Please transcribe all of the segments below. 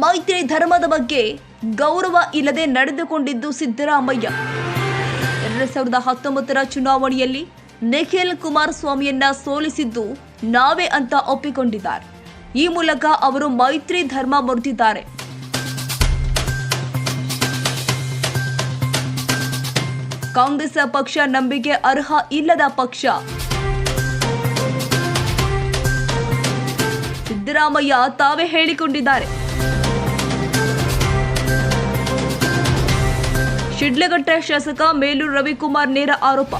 ಮೈತ್ರಿ ಧರ್ಮದ ಬಗ್ಗೆ ಗೌರವ ಇಲ್ಲದೆ ನಡೆದುಕೊಂಡಿದ್ದು ಸಿದ್ದರಾಮಯ್ಯ. ಎರಡ್ ಸಾವಿರದ ಹತ್ತೊಂಬತ್ತರ ಚುನಾವಣೆಯಲ್ಲಿ ನಿಖಿಲ್ ಕುಮಾರಸ್ವಾಮಿಯನ್ನ ಸೋಲಿಸಿದ್ದು ನಾವೇ ಅಂತ ಒಪ್ಪಿಕೊಂಡಿದ್ದಾರೆ. ಈ ಮೂಲಕ ಅವರು ಮೈತ್ರಿ ಧರ್ಮ ಮುರಿದಿದ್ದಾರೆ. ಕಾಂಗ್ರೆಸ್ ಪಕ್ಷ ನಂಬಿಕೆ ಅರ್ಹ ಇಲ್ಲದ ಪಕ್ಷ. ಸಿದ್ದರಾಮಯ್ಯ ತಾವೇ ಹೇಳಿಕೊಂಡಿದ್ದಾರೆ. ಶಿಡ್ಲಘಟ್ಟ ಶಾಸಕ ಮೇಲೂರು ರವಿಕುಮಾರ್ ನೇರ ಆರೋಪ.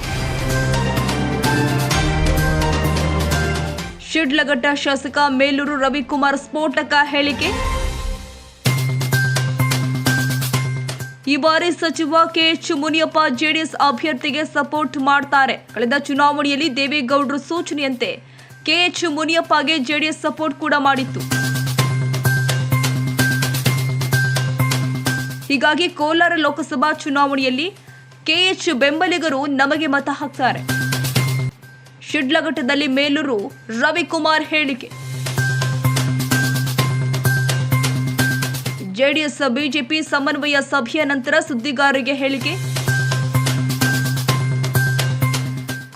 ಶಿಡ್ಲಘಟ್ಟ ಶಾಸಕ ಮೇಲೂರು ರವಿಕುಮಾರ್ ಸ್ಫೋಟಕ ಹೇಳಿಕೆ. ಈ ಬಾರಿ ಸಚಿವ ಕೆಎಚ್ ಮುನಿಯಪ್ಪ ಜೆಡಿಎಸ್ ಅಭ್ಯರ್ಥಿಗೆ ಸಪೋರ್ಟ್ ಮಾಡ್ತಾರೆ. ಕಳೆದ ಚುನಾವಣೆಯಲ್ಲಿ ದೇವೇಗೌಡರು ಸೂಚನೆಯಂತೆ ಕೆಎಚ್ ಮುನಿಯಪ್ಪಗೆ ಜೆಡಿಎಸ್ ಸಪೋರ್ಟ್ ಕೂಡ ಮಾಡಿತ್ತು. ಹೀಗಾಗಿ ಕೋಲಾರ ಲೋಕಸಭಾ ಚುನಾವಣೆಯಲ್ಲಿ ಕೆಎಚ್ ಬೆಂಬಲಿಗರು ನಮಗೆ ಮತ ಹಾಕ್ತಾರೆ. ಶಿಡ್ಲಘಟ್ಟದಲ್ಲಿ ಮೇಲೂರು ರವಿಕುಮಾರ್ ಹೇಳಿಕೆ. ಜೆಡಿಎಸ್ ಬಿಜೆಪಿ ಸಮನ್ವಯ ಸಭೆಯ ನಂತರ ಸುದ್ದಿಗಾರರಿಗೆ ಹೇಳಿಕೆ.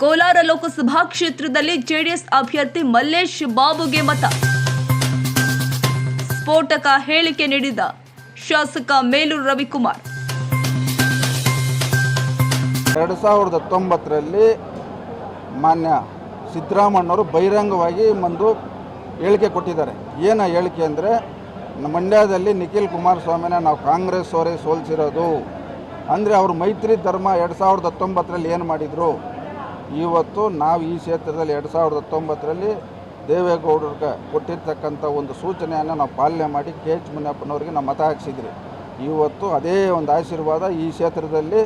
ಕೋಲಾರ ಲೋಕಸಭಾ ಕ್ಷೇತ್ರದಲ್ಲಿ ಜೆಡಿಎಸ್ ಅಭ್ಯರ್ಥಿ ಮಲ್ಲೇಶ್ ಬಾಬುಗೆ ಮತ. ಸ್ಫೋಟಕ ಹೇಳಿಕೆ ನೀಡಿದ ಶಾಸಕ ಮೇಲೂರು ರವಿಕುಮಾರ್. ಎರಡು ಸಾವಿರದ ಹತ್ತೊಂಬತ್ತರಲ್ಲಿ ಮಾನ್ಯ ಸಿದ್ದರಾಮಣ್ಣವರು ಬಹಿರಂಗವಾಗಿ ಒಂದು ಹೇಳಿಕೆ ಕೊಟ್ಟಿದ್ದಾರೆ. ಏನು ಹೇಳಿಕೆ ಅಂದರೆ, ಮಂಡ್ಯದಲ್ಲಿ ನಿಖಿಲ್ ಕುಮಾರಸ್ವಾಮಿನ ನಾವು ಕಾಂಗ್ರೆಸ್ ಅವರೇ ಸೋಲಿಸಿರೋದು. ಅಂದರೆ ಅವರು ಮೈತ್ರಿ ಧರ್ಮ ಎರಡು ಸಾವಿರದ ಹತ್ತೊಂಬತ್ತರಲ್ಲಿ ಏನು ಮಾಡಿದರು? ಇವತ್ತು ನಾವು ಈ ಕ್ಷೇತ್ರದಲ್ಲಿ ಎರಡು ಸಾವಿರದ ಹತ್ತೊಂಬತ್ತರಲ್ಲಿ ದೇವೇಗೌಡರಿಗೆ ಕೊಟ್ಟಿರ್ತಕ್ಕಂಥ ಒಂದು ಸೂಚನೆಯನ್ನು ನಾವು ಪಾಲನೆ ಮಾಡಿ ಕೆ ಎಚ್ ಮುನಿಯಪ್ಪನವರಿಗೆ ನಾವು ಮತ ಹಾಕ್ಸಿದ್ರಿ. ಇವತ್ತು ಅದೇ ಒಂದು ಆಶೀರ್ವಾದ ಈ ಕ್ಷೇತ್ರದಲ್ಲಿ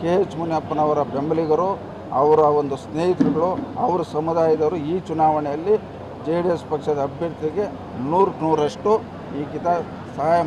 ಕೆ ಎಚ್ ಮುನಿಯಪ್ಪನವರ ಬೆಂಬಲಿಗರು, ಅವರ ಒಂದು ಸ್ನೇಹಿತರುಗಳು, ಅವರ ಸಮುದಾಯದವರು ಈ ಚುನಾವಣೆಯಲ್ಲಿ ಜೆ ಡಿ ಎಸ್ ಪಕ್ಷದ ಅಭ್ಯರ್ಥಿಗೆ ನೂರಕ್ಕೆ ನೂರಷ್ಟು ಈ ಕಿತ ಸಹಾಯ